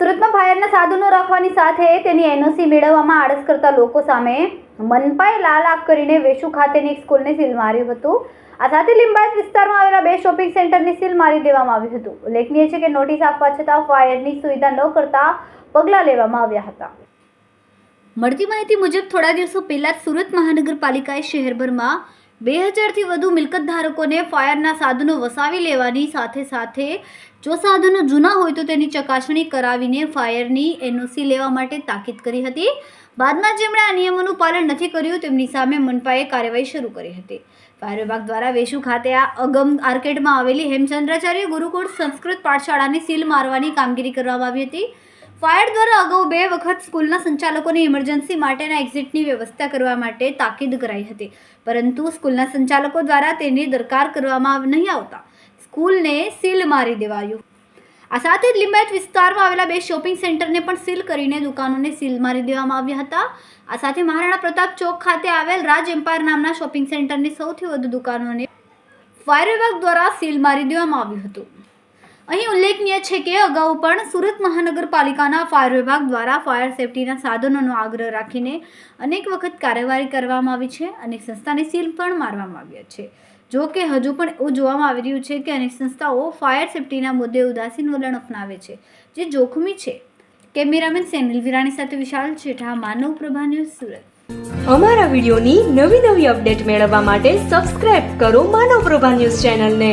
ફાયરના સાધનો રાખવાની સાથે તેની એનઓસી મેળવવામાં આળસ કરતા લોકો સામે મનપાએ લાલ આગ કરીને વેશુ ખાતેની એક સ્કૂલને સીલ માર્યું હતું. આ સાથે લિંબાયત વિસ્તારમાં આવેલા બે શોપિંગ સેન્ટરની સીલ મારી દેવામાં આવ્યું હતું. ઉલ્લેખનીય છે કે નોટિસ આપવા છતાં ફાયરની સુવિધા ન કરતા પગલાં લેવામાં આવ્યા હતા. મળતી માહિતી મુજબ થોડા દિવસો પહેલા સુરત મહાનગરપાલિકાએ શહેરભરમાં બે હજારથી વધુ મિલકત ધારકોને ફાયરના સાધનો વસાવી લેવાની સાથે સાથે જો સાધનો જૂના હોય તો તેની ચકાસણી કરાવીને ફાયરની એનઓસી લેવા માટે તાકીદ કરી હતી. બાદમાં જેમણે આ નિયમોનું પાલન નથી કર્યું, તેમની સામે મનપાએ કાર્યવાહી શરૂ કરી હતી. ફાયર વિભાગ દ્વારા વેશુ ખાતે આ અગમ આર્કેડમાં આવેલી હેમચંદ્રાચાર્ય ગુરુકુળ સંસ્કૃત પાઠશાળાની સીલ મારવાની કામગીરી કરવામાં આવી હતી. ફાયર દ્વારા અગાઉ બે વખત સ્કૂલના સંચાલકોને ઇમરજન્સી માટેના એક્ઝિટની વ્યવસ્થા કરવા માટે તાકીદ કરાઈ હતી. પરંતુ સ્કૂલના સંચાલકો દ્વારા તેની દરકાર કરવામાં નહીં આવતા. સ્કૂલને સીલ મારી દેવાયું. આ સાથે જ લિંબાયત વિસ્તારમાં આવેલા બે શોપિંગ સેન્ટરને પણ સીલ કરીને દુકાનોને સીલ મારી દેવામાં આવ્યા હતા. આ સાથે મહારાણા પ્રતાપ ચોક ખાતે આવેલ રાજ એમ્પાયર નામના શોપિંગ સેન્ટરની સૌથી વધુ દુકાનોને ફાયર વિભાગ દ્વારા સીલ મારી દેવામાં આવ્યું હતું. અહીં ઉલ્લેખનીય છે કે અગાઉ પણ સુરત મહાનગરપાલિકાના ફાયર વિભાગ દ્વારા ફાયર સેફટીના સાધનોનો આગ્રહ રાખીને અનેક વખત કાર્યવાહી કરવામાં આવી છે અને સંસ્થાને સીલ પણ મારવામાં આવ્યા છે. જો કે હજુ પણ એવું જોવામાં આવી રહ્યું છે કે અનેક સંસ્થાઓ ફાયર સેફટીના મુદ્દે ઉદાસીન વલણ અપનાવે છે. જે જોખમી છે. કેમેરામેન સેનિલ વિરાણી સાથે વિશાલ છેઠા માનવ પ્રભા ન્યૂઝ સુરત. અમારા વિડીયોની નવી નવી અપડેટ મેળવવા માટે સબસ્ક્રાઇબ કરો માનવ પ્રભા ન્યૂઝ ચેનલને.